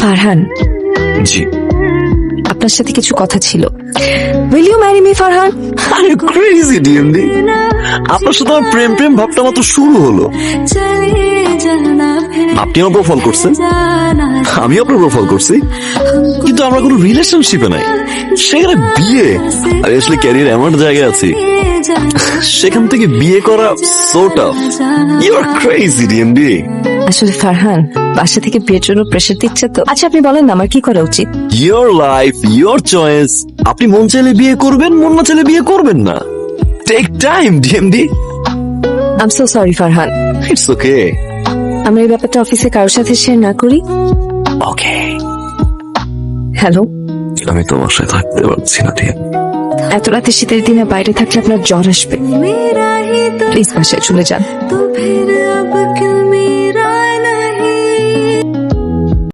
ফারহান। জি। আপনার সাথে কিছু কথা ছিল। Will you marry me Farhan? আরে ক্রেজি ডিএমডি আপনার সাথে আমার প্রেম প্রেম ভাবটা মাত্র শুরু হলো। আপনি আমার প্রফল করছেন? আমি আপনার প্রফল করছি। কিন্তু আমরা কোনো রিলেশনশিপে নাই। সেখানে বিয়ে। আর আসলে ক্যারিয়ার এমন জায়গায় আছি। সেখান থেকে বিয়ে করা সোটা ইউ আর ক্রেজি ডিএমডি আসলে ফারহান বাসা থেকে বিয়ের জন্য প্রেশার দিচ্ছে তো। আচ্ছা আপনি বলেন আমার কি করা উচিত? ইয়োর লাইফ ইয়োর চয়েস আপনি মন চাইলে বিয়ে করবেন মন না চাইলে বিয়ে করবেন না। Take time DMD I am so sorry Farhan. It's okay আমরা এই ব্যাপারটা অফিসে কারোর সাথে শেয়ার না করি। ওকে হ্যালো আমি তোমার সাথে থাকতে পারছি না ঠিক এত রাতে শীতের দিনে বাইরে থাকলে আপনার জ্বর আসবে। প্লিজ বাসায় চলে যান।